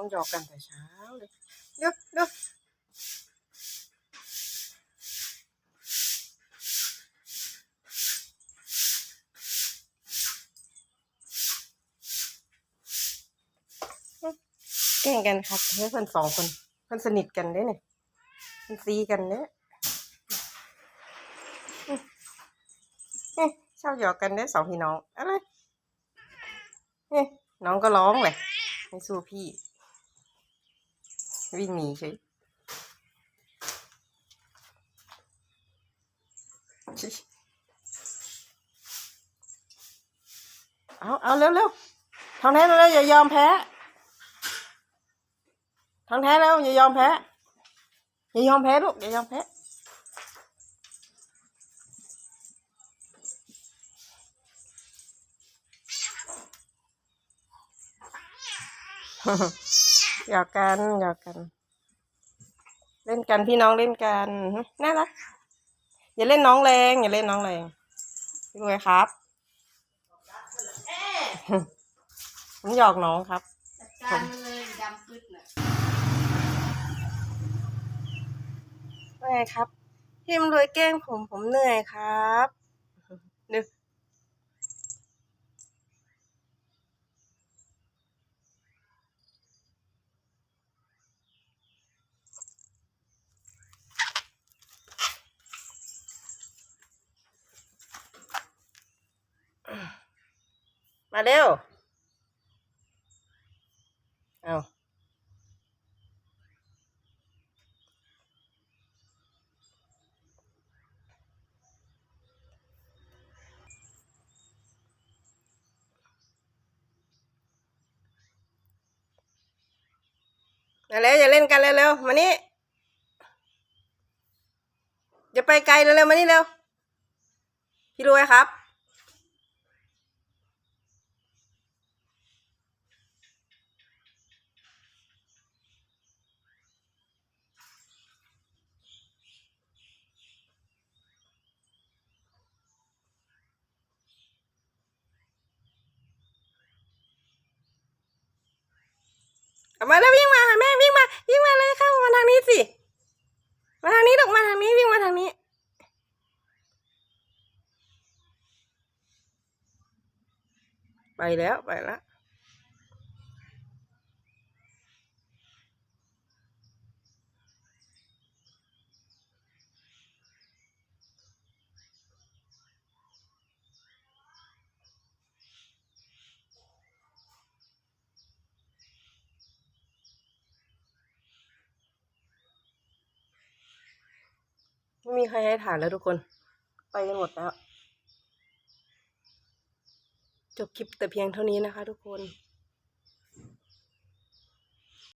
องหยอกกันแต่เช้าเลยเดี๋ยวเดี๋ยวแกล้งกันครับเพื่อนสองคนเพื่อนสนิทกันเด้เนี่ยเพื่อนซีกันเด้อืมอืมชอบหยอกกันเด้สองพี่น้องอะไรเอ๊ะน้องก็ร้องเลยไม่สู้พี่ วิ่งหนีเฉยเอาเอาเร็วเร็วทองแท้เร็วอย่ายอมแพ้ทองแท้เร็วอย่ายอมแพ้อย่ายอมแพ้ลูกอย่ายอมแพ้ หยอกกันหยอกกัน เล่นกันพี่น้องเล่นกันน่ารักอย่าเล่นน้องแรงอย่าเล่นน้องแรงพี่รวยครับผมหยอกน้องครับจัดการมันเลยดำปึ๊ดน่ะว่าไงครับพี่มรวยแกล้งผมผมเหนื่อยครับนึก มาเร็ว เอามาแล้วอย่าเล่นกันเร็วๆมานี่อย่าไปไกลเร็วๆมานี่เร็ว พี่รวยครับ มาแล้ววิ่งมาแม่วิ่งมาวิ่งมาเลยเข้ามาทางนี้สิมาทางนี้ลูกมาทางนี้วิ่งมาทางนี้ไปแล้วไปแล้ว ไม่มีใครให้ถ่ายแล้วทุกคน ไปกันหมดแล้ว จบคลิปแต่เพียงเท่านี้นะคะทุกคน